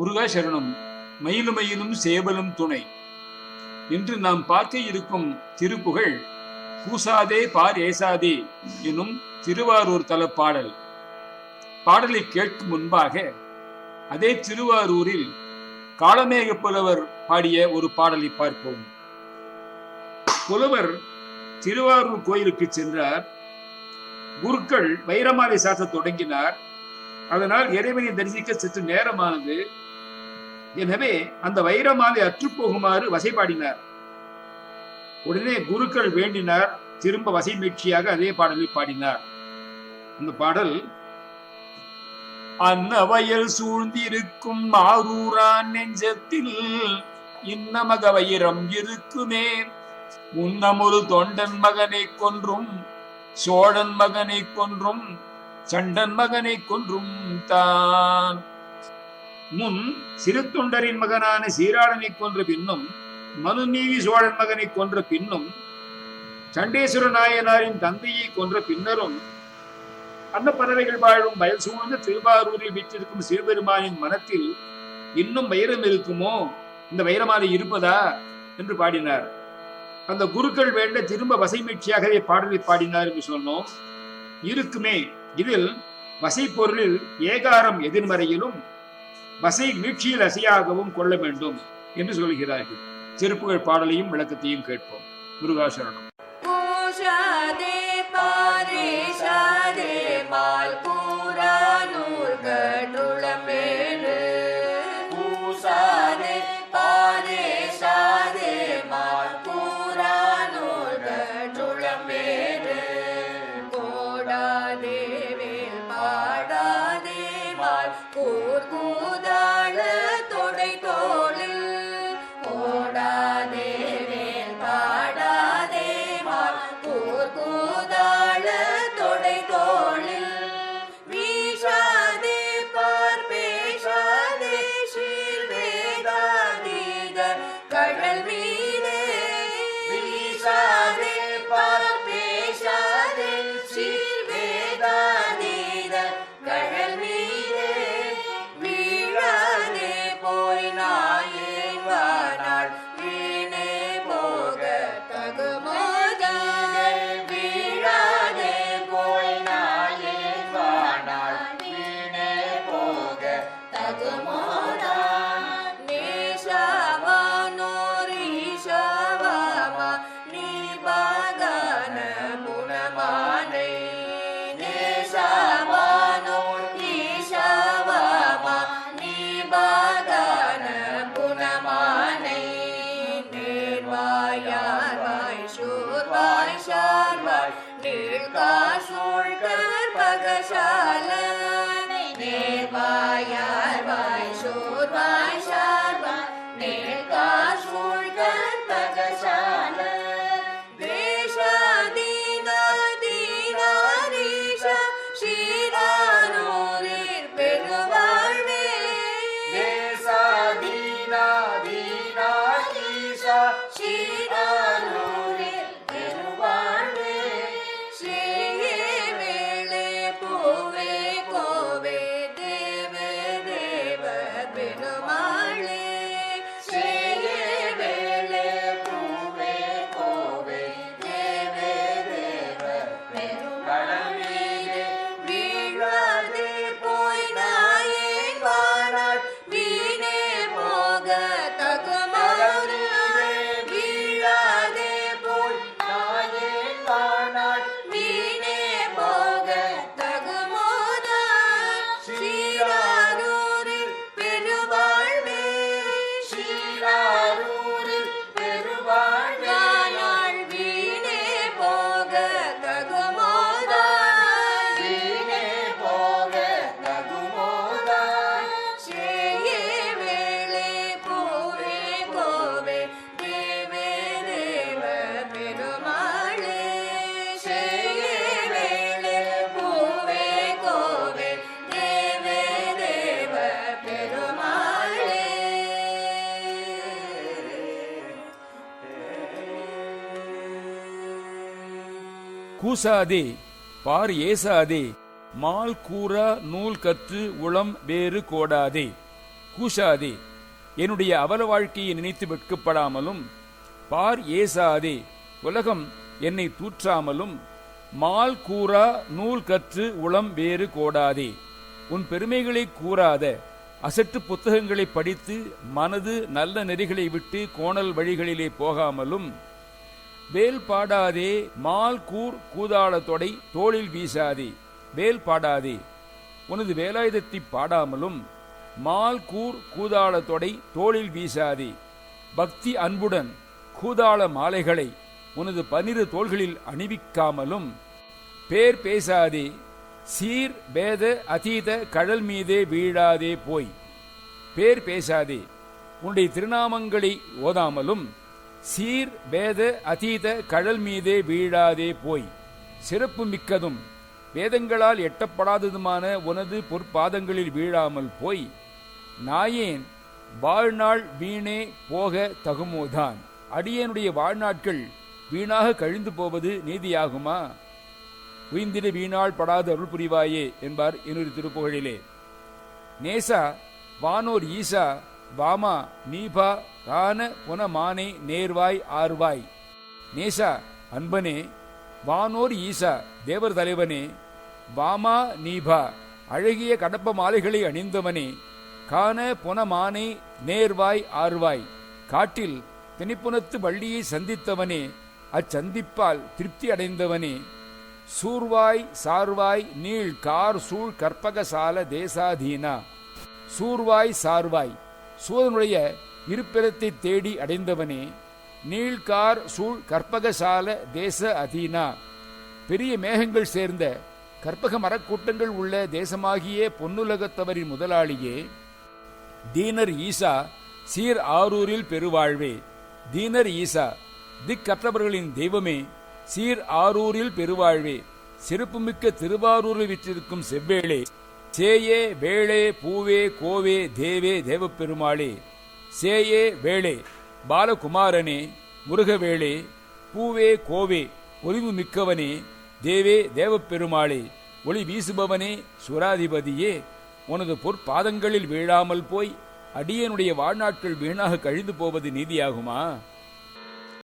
முருகா சரணம் மயிலுமயிலும் சேவலும் துணை. இன்று நாம் பார்க்க இருக்கும் திருப்புகழ் பூசாதே பார் ஏசாதே எனும் திருவாரூர் தல பாடல். பாடலை கேட்கும் முன்பாக அதே திருவாரூரில் காளமேக புலவர் பாடிய ஒரு பாடலை பார்ப்போம். புலவர் திருவாரூர் கோயிலுக்கு சென்றார். குருக்கள் வைரமாலை சாத்த தொடங்கினார். அதனால் இறைவனை தரிசிக்க சற்று நேரமானது. எனவே அந்த வைரமாலை அற்றுப்போகுமாறு வசைபாடினார். உடனே குருக்கள் வேண்டினார். திரும்ப வசை மீட்சியாக அதே பாடலை பாடினார். அந்த பாடல் அன்னவயல் சூழ்ந்திருக்கும் ஆரூரான் நெஞ்சத்தில் இன்னமக வைரம் இருக்குமே. முன்னமொரு தொண்டன் மகனை கொன்றும் சோழன் மகனை கொன்றும் சண்டன் மகனை கொன்றும் தான். முன் சிறு தொண்டரின் மகனான சீராளனை கொன்ற பின்னும் மனுநீதி சோழன் மகனை கொன்ற பின்னும் சண்டேஸ்வர நாயனாரின் தந்தையை கொன்ற பின்னரும் அன்ன பறவைகள் வாழும் வயல் சூழ்ந்த திருவாரூரில் வீற்றிருக்கும் சிவபெருமானின் மனத்தில் இன்னும் வைரம் இருக்குமோ? இந்த வைரமாலை இருப்பதா? என்று பாடினார். அந்த குருக்கள் வேண்ட திரும்ப வசைமீட்சியாகவே பாடலை பாடினார் என்று சொன்னோம். இருக்குமே. இதில் வசை பொருளில் ஏகாரம் எதிர்மறையிலும் வசை மீட்சியில் அசையாகவும் கொள்ள வேண்டும் என்று சொல்கிறார்கள். திருப்புகழ் பாடலையும் விளக்கத்தையும் கேட்போம். முருகாசரணம். Pagashalar, Nirkasurkar Pagashalar, Nevayar Vaishur Vaisharvar, Nirkasurkar Pagashalar, Vesha Dina Dina Risha, Shiranurir Peruvarve, Vesha Dina Dina Risha, Shiranurir கூசாதே பார் ஏசாதே மால் கூறா நூல் கற்று உளம் வேறு கோடாதே. கூசாதே என்னுடைய அவல வாழ்க்கையை நினைத்து வெட்கப்படாமலும் பார் ஏசாதே உலகம் என்னை தூற்றாமலும் மால் கூறா நூல் கற்று உளம் வேறு கோடாதே. உன் பெருமைகளை கூறாத அசட்டு புத்தகங்களை படித்து மனது நல்ல நெறிகளை விட்டு கோணல் வழிகளிலே போகாமலும் வேல் பாடாதே மால் கூர் கூதாள தொடை தோளில் வீசாதே. வேல் பாடாதே. உனது வேலாயுதத்தை பாடாமலும் மால் கூர் கூதாள தொடை தோளில் வீசாதே. பக்தி அன்புடன் கூதாள மாலைகளை உனது பன்னிரு தோள்களில் அணிவிக்காமலும் பேர் பேசாதே. சீர் பேத அதீத கடல் மீதே வீழாதே போய். பேர் பேசாதே. உன்னுடைய திருநாமங்களை ஓதாமலும் சீர் வேத அதீத கடல் மீதே வீழாதே போய். சிறப்பு மிக்கதும். வேதங்களால் எட்டப்படாததுமான உனது பொற்பாதங்களில் வீழாமல் போய். நாயேன் வாழ்நாள் வீணே போக தகுமோதான். அடியனுடைய வாழ்நாட்கள் வீணாக கழிந்து போவது நீதியாகுமா? உயிந்திட வீணாள் படாத அருள் புரிவாயே என்பார் இன்னொரு திருப்புகழிலே. நேசா வானோர் ஈசா வாமா நீபா கான புனமானே நேர்வாய் ஆர்வாய். நேசா அன்பனே வானோர் ஈசா தேவர் தலைவனே வாமா நீபா அழகிய கடப்ப மாலைகளை அணிந்தவனே கான புனமானை நேர்வாய் ஆர்வாய். காட்டில் திணிப்புணத்து வள்ளியை சந்தித்தவனே அச்சந்திப்பால் திருப்தி அடைந்தவனே சூர்வாய் சார்வாய் நீள் கார் சூழ் கற்பகசால தேசாதீனா. சூர்வாய் சார்வாய். சூதனுடைய இருப்பிடத்தை தேடி அடைந்தவனே நீள்கார் சூழ் கற்பகசால தேச அதீனா. பெரிய மேகங்கள் சேர்ந்த கற்பக மரக்கூட்டங்கள் உள்ள தேசமாகிய பொன்னுலகத்தவரின் முதலாளியே தீனர் ஈசா சீர் ஆரூரில் பெருவாழ்வே. தீனர் ஈசா திக்கற்றவர்களின் தெய்வமே சீர் ஆரூரில் பெருவாழ்வே. சிறப்புமிக்க திருவாரூரில் விற்றிருக்கும் செவ்வேளே சேயே வேளே பூவே கோவே தேவே தேவப்பெருமாளே. சேயே வேளே பாலகுமாரனே முருகவேளே பூவே கோவே ஒளிவு மிக்கவனே தேவே தேவப்பெருமாளே ஒளி வீசுபவனே சுராதிபதியே உனது பொற்பாதங்களில் வீழாமல் போய் அடியனுடைய வாழ்நாட்கள் வீணாக கழிந்து போவது நீதியாகுமா?